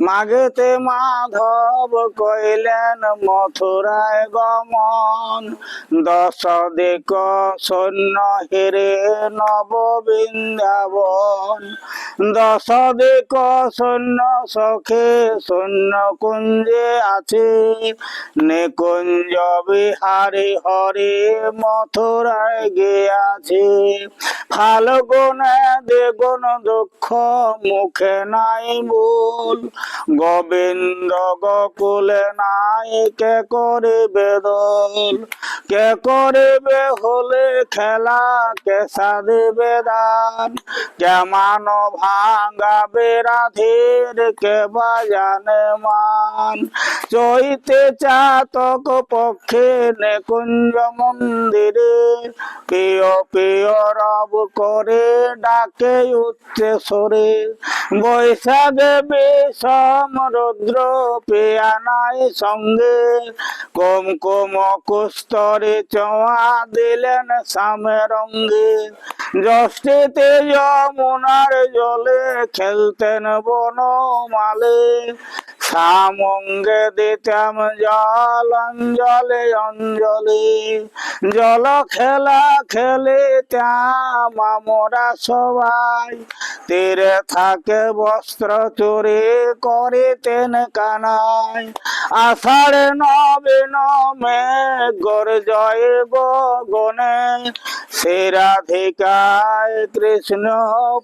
মাঘেতে মাধব কইলেন, মথুরায় গমন, দশ দিক সৈন্য হেরে নব বৃন্দাবন দশ দিক সৈন্য সখে সৈন্য কুঞ্জে আছে, নিকুঞ্জ বিহারি হরে মথুরায় গিয়াছে। ফাল্গুনে দ্বিগুণ দুঃখ মুখে নাই ভুল গোবিন্দ গোকুলে নাই, কে করিবে দোল? কে করিবে হলে খেলা? কে সাদিবে দান? কে মান ভাঙ্গাবে রাধের? কে বাজানে মান চৈতে চাতক পক্ষে নেকুঞ্জ মন্দিরে প্রিয় প্রিয় রব করে ডাকে উচ্চে সরে বৈশাখে বিষম রুদ্র পেয়া নাই সঙ্গে। কম কম কুস্তরে চোয়া দিলেন সামে রঙ্গে জ্যৈষ্ঠীতে যমুনার জলে খেলতেন বনমালে। সামঙ্গে দিতাম জল অঞ্জলে অঞ্জলি। জল খেলা খেলিতাম আমরা সবাই। তীরে থাকে বস্ত্র চুরি করিতেন কানাই। আষাঢ় নবীন মেঘর জয় গগনে। সে রাধিকায় কৃষ্ণ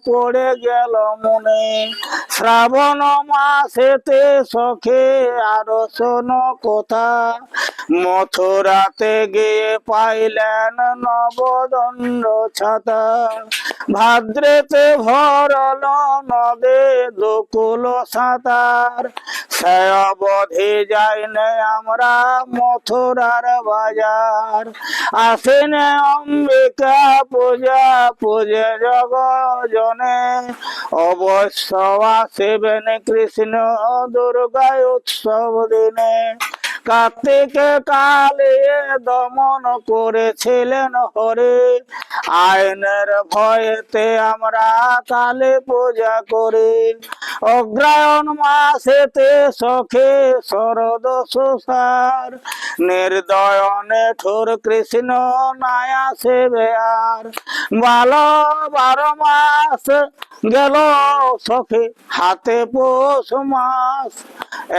পড়ে গেল মনে। শ্রাবণ মাসেতে সখে, আরও শোনো কথা। মথুরাতে গিয়ে পাইলেন নবদণ্ড ছাতা। ভাদ্রেতে ভরল নদে দুকুল সাঁতার। সে অবধি যাই আমরা মথুরার বাজার। আসেনে অম্বিকা পূজা, পূজে জগজনে। অবশ্য আসিবেন কৃষ্ণ দুর্গায় উৎসব দিনে। কার্তিকে কালে দমন করেছিলেন হরে। আইনের ভয়েতে আমরা কালে পূজা করি। অগ্রায়ণ মাসেতে সখে শরদ সুসার। নির্দয়নে ঠোর কৃষ্ণ নায়া সেবে আর বালো বারো মাস গেল সখে হাতে পৌষ মাস।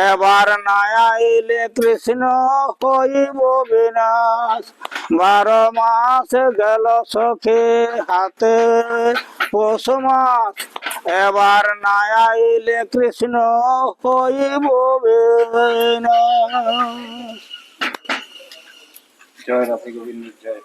এবার নায়া এলে কৃষ্ণ হইব বিনাশ। বারো মাস গেল সখে হাতে পৌষ মাস। এবার নায়া এলে কৃষ্ণ হইব বিনাশ। জয় রাধে গোবিন্দ, জয়